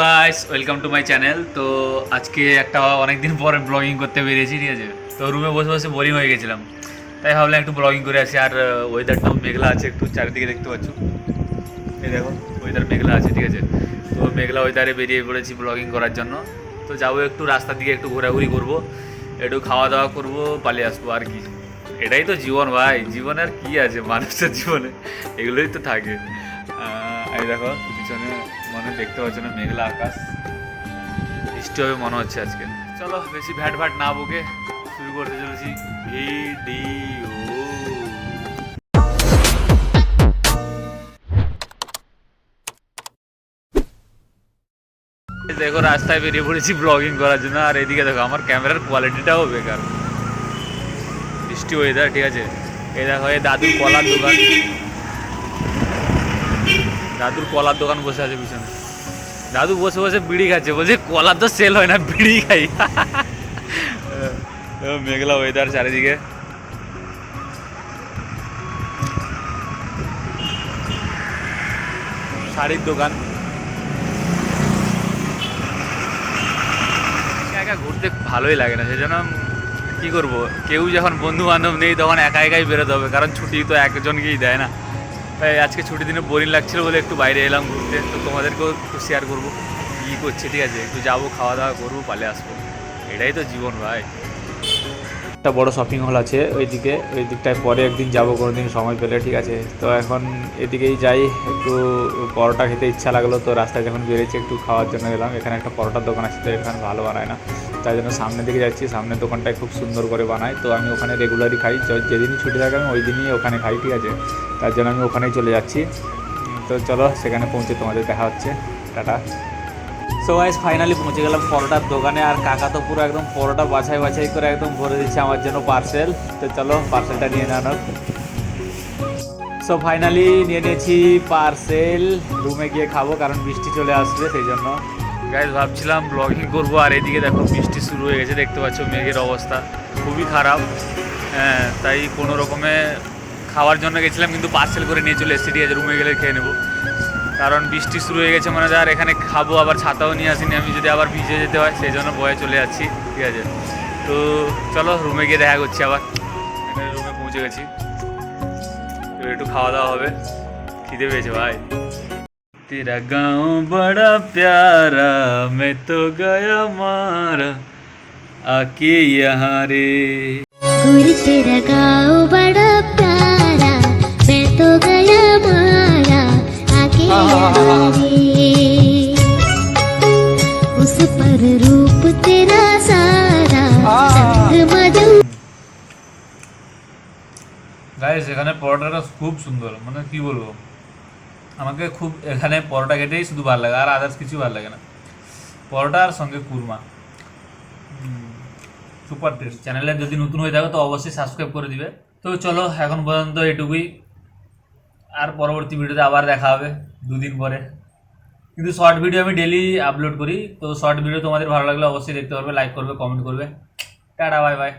Guys welcome to my channel তো আজকে একটা অনেক দিন পরে ব্লগিং করতে বেরিয়েছি ঠিক আছে? তো রুমে বসে বসে বোরিং হয়ে গেছিলাম। তাই ভাবলাম একটু ব্লগিং করে আসি। আর ওয়েদারটাও মেঘলা আছে একটু, চারিদিকে দেখতে পাচ্ছ? এই দেখো ওয়েদার মেঘলা আছে, ঠিক আছে? তো মেঘলা ওয়েদারে বেরিয়ে পড়েছি ব্লগিং করার জন্য। তো যাব একটু রাস্তার দিকে একটু ঘোরাঘুরি করব। একটু খাওয়া দাওয়া করব, পালিয়ে আসব, আর কি। এটাই তো জীবন ভাই। জীবনে আর কি আছে? মানুষের জীবনে। এগুলোই তো থাকে। এই দেখো, পিছনে মনে দেখতে পাচ্ছ না, মেঘলা আকাশ। বৃষ্টি হবে মনে হচ্ছে আজকে। চলো, বেশি ভ্যাট ভ্যাট না বকে, শুরু করতে চলেছি ভিডিও। দেখো, রাস্তায় বেরিয়ে পড়েছি ব্লগিং করার জন্য, আর এদিকে দেখো, আমার ক্যামেরার কোয়ালিটিটাও বেকার। বৃষ্টি ওয়েদার ঠিক আছে? এই দেখো, এই দাদুর কলার দোকান। দাদুর কলার দোকান বসে আছে পিছনে। দাদু বসে বসে বিড়ি খাচ্ছে, বলছে, কলার তো সেল হয় না, বিড়ি খাই। মেঘলা ওয়েদার চারিদিকে। শাড়ির দোকান। একা ঘুরতে ভালোই লাগে না, সেজন্য কি করব? কেউ যখন বন্ধু বান্ধব নেই, তখন একা একাই বেরোতে হবে, কারণ ছুটি তো একজনকেই দেয় না। তাই আজকে ছুটির দিনে বোরিং লাগছিল বলে একটু বাইরে এলাম ঘুরতে। তো তোমাদেরকেও একটু শেয়ার করব। কী করছে, ঠিক আছে? একটু যাব, খাওয়া দাওয়া করব, পালে আসব। এটাই তো জীবন ভাই। একটা বড় শপিং হল আছে ওইদিকে ওই দিকটায় পরে একদিন যাব কোনো দিন সময় পেলে, ঠিক আছে? তো এখন এদিকেই যাই, একটু পরোটা খেতে ইচ্ছা লাগল, তো রাস্তায় যখন বেরিয়েছি একটু খাওয়ার জন্য গেলাম এখানে একটা পরোটার দোকান আছে, তো এখানে ভালো বানায় না। তাই জন্য সামনের দিকে যাচ্ছি, সামনের দোকানটায় খুব সুন্দর করে বানায়। তো আমি ওখানে রেগুলারই খাই যেদিনই ছুটি থাকে আমি ওই দিনই ওখানে খাই, ঠিক আছে? তার জন্য আমি ওখানেই চলে যাচ্ছি। তো চলো, সেখানে পৌঁছে তোমাদের দেখা হচ্ছে। টাটা। সো গাইস ফাইনালি পৌঁছে গেলাম পরোটার দোকানে আর কাকা তো পুরো একদম পরোটা বাছাই বাছাই করে একদম ভরে দিচ্ছে আমার জন্য পার্সেল তো চলো পার্সেলটা নিয়ে নাও সো ফাইনালি নিয়ে নিয়েছি পার্সেল রুমে গিয়ে খাব কারণ বৃষ্টি চলে আসবে সেই জন্য। গাইজ ভাবছিলাম ব্লগিং করব আর এদিকে দেখো বৃষ্টি শুরু হয়ে গেছে, দেখতে পাচ্ছ মেঘের অবস্থা। খুবই খারাপ। হ্যাঁ তাই কোনো রকমে খাওয়ার জন্য গেছিলাম, কিন্তু পার্সেল করে নিয়ে চলে এসেছি। রুমে গেলে খেয়ে নেব। কারণ বৃষ্টি শুরু হয়ে গেছে মানে আর এখানে খাবো আবার ছাতাও নিয়ে আসিনি আমি যদি আবার ভিজে যেতে হয় সেই জন্য বয়ে চলে যাচ্ছি ঠিক আছে তো চলো রুমে গিয়ে দেখা করছি আবার এখানে রুমে পৌঁছে গেছি এবার একটু খাওয়া দাওয়া হবে খিদে পেয়েছে ভাই तेरा गांव बड़ा प्यारा मैं तो गया मारा आके यहाँ रे गुर तेरा गाँव बड़ा प्यारा उस पर रूप तेरा सारा संग मधु গাইস এখানে পরোটাটা খুব সুন্দর মানে কি বলবো আমাকে খুব এখানে পরোটা খেতেই শুধু ভালো লাগে আর আদার্স কিছু ভালো লাগে না পরোটা আর সঙ্গে কুরমা সুপার টেস্ট চ্যানেলে যদি নতুন হয়ে থাকো তো অবশ্যই সাবস্ক্রাইব করে দিবে তো চলো এখন পর্যন্ত এটুকুই আর পরবর্তী ভিডিওতে আবার দেখা হবে দুদিন পরে। কিন্তু শর্ট ভিডিও আমি ডেলি আপলোড করি। তো শর্ট ভিডিও তোমাদের ভালো লাগলে অবশ্যই দেখতে পারবে লাইক করবে কমেন্ট করবে। Tata bye bye